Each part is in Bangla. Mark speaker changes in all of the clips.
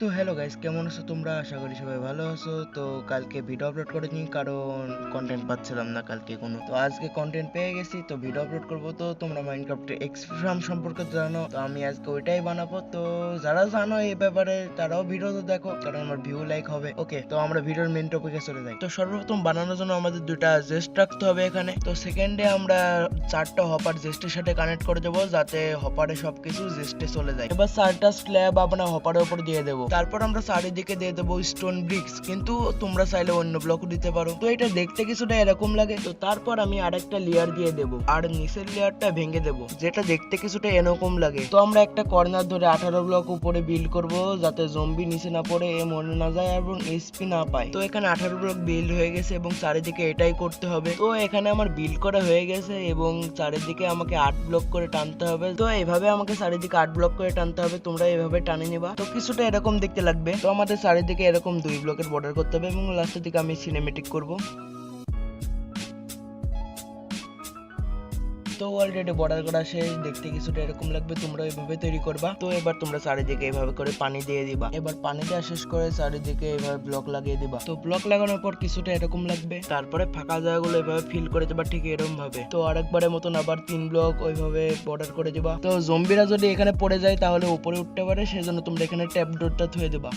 Speaker 1: তো হ্যালো গাইস কেমন আছো তোমরা? আশা করি সবাই ভালো আছো। তো কালকে ভিডিও আপলোড করিনি, কারণ কন্টেন্ট পাচ্ছিলাম না কালকে কোনো। তো আজকে কন্টেন্ট পেয়ে গেছি, তো ভিডিও আপলোড করব। তো তোমরা মাইনক্রাফটের এক্সপ্রাম সম্পর্কে জানো, তো আমি আজকে ওইটাই বানাবো। তো যারা জানো এই ব্যাপারে, তারাও ভিডিও তো দেখো, কারণ আমার ভিউ লাইক হবে। ওকে তো আমরা ভিডিওর মেন টপিকে চলে যাই। তো সর্বপ্রথম বানানোর জন্য আমাদের দুইটা জেস্ট রাখতে হবে এখানে। তো সেকেন্ডে আমরা চারটা হপার জেস্টের সাথে কানেক্ট করে দেবো, যাতে হপারে সবকিছু জেস্টে চলে যায়। এবার চারটা স্ল্যাব আমরা হপারের উপর দিয়ে দেবো। তারপর আমরা চারিদিকে দিয়ে দেবো স্টোন ব্রিক্স কিন্তু তোমরা চাইলে অন্য ব্লক দিতে পারো। তো এটা দেখতে কিছুটা এরকম লাগে, তো তারপর আমি আরেকটা লেয়ার দিয়ে দেবো, আর নিচের লেয়ারটা ভেঙে দেবো, যেটা দেখতে কিছুটা এরকম লাগে। তো আমরা একটা কর্নার ধরে আঠারো ব্লক উপরে বিল্ড করব, যাতে জম্বি নিচে না পড়ে, এ মনে না যায় এবং এসপি না পায়। তো এখানে আঠারো ব্লক বিল্ড হয়ে গেছে এবং চারিদিকে এটাই করতে হবে। তো এখানে আমার বিল্ড করা হয়ে গেছে এবং চারিদিকে আমাকে আট ব্লক করে টানতে হবে। তো এভাবে আমাকে চারিদিকে আট ব্লক করে টানতে হবে, তোমরা এভাবে টানে নিবা। তো কিছুটা এরকম দেখতে লাগবে। তো আমাদের চারিদিকে এরকম দুই ব্লকের বর্ডার করতে হবে এবং লাস্টের দিকে আমি সিনেমেটিক করব। তো অলরেডি বর্ডার করা শেষ দেখতে কিছুটা এরকম লাগবে তোমরা এভাবে তৈরি করবা। তো এবার তোমরা চারিদিকে এইভাবে করে পানি দিয়ে দিবা। এবার পানি দেওয়া শেষ করে চারিদিকে এভাবে ব্লক লাগিয়ে দিবা। তো ব্লক লাগানোর পর কিছুটা এরকম লাগবে। তারপরে ফাঁকা জায়গাগুলো এভাবে ফিল করে দেবা ঠিক এরকম ভাবে তো আরেকবারের মতন আবার তিন ব্লক ওইভাবে বর্ডার করে দিবা। তো জম্বিরা যদি এখানে পড়ে যায়, তাহলে উপরে উঠতে পারে, সেজন্য তোমরা এখানে ট্যাপ ডোরটা থুয়ে দেবা।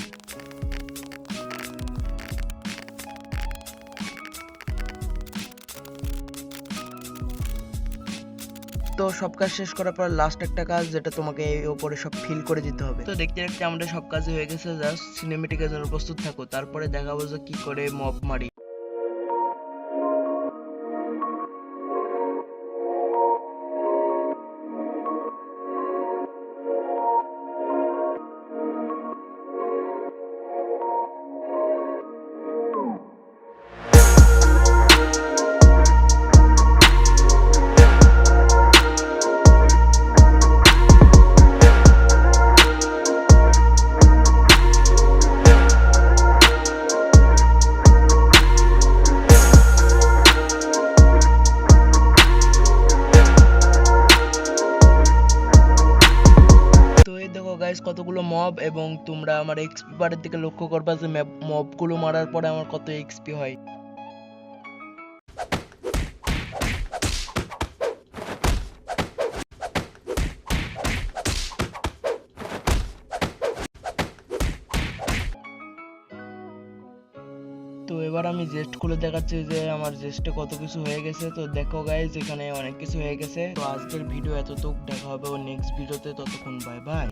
Speaker 1: তো সব কাজ শেষ করার পর লাস্ট একটা কাজ যেটা তোমাকে এই ওপরে সব ফিল করে দিতে হবে। তো দেখতে দেখতে আমাদের সব কাজ হয়ে গেছে জাস্ট সিনেমেটিকের জন্য প্রস্তুত থাকো, তারপরে দেখাবো যে কি করে মপ মারি। কতগুলো মব এবং তোমরা আমার এক্সপি বারের দিকে লক্ষ্য করবা যে মবগুলো মারার পরে আমার কত এক্সপি হয়। তো এবার আমি জেস্ট খুলে দেখাচ্ছি যে আমার জেস্টে কত কিছু হয়ে গেছে। তো দেখো গাইজ এখানে অনেক কিছু হয়ে গেছে। তো আজকের ভিডিও এতটুক। দেখা হবে ও নেক্সট ভিডিওতে ততক্ষণ বাই বাই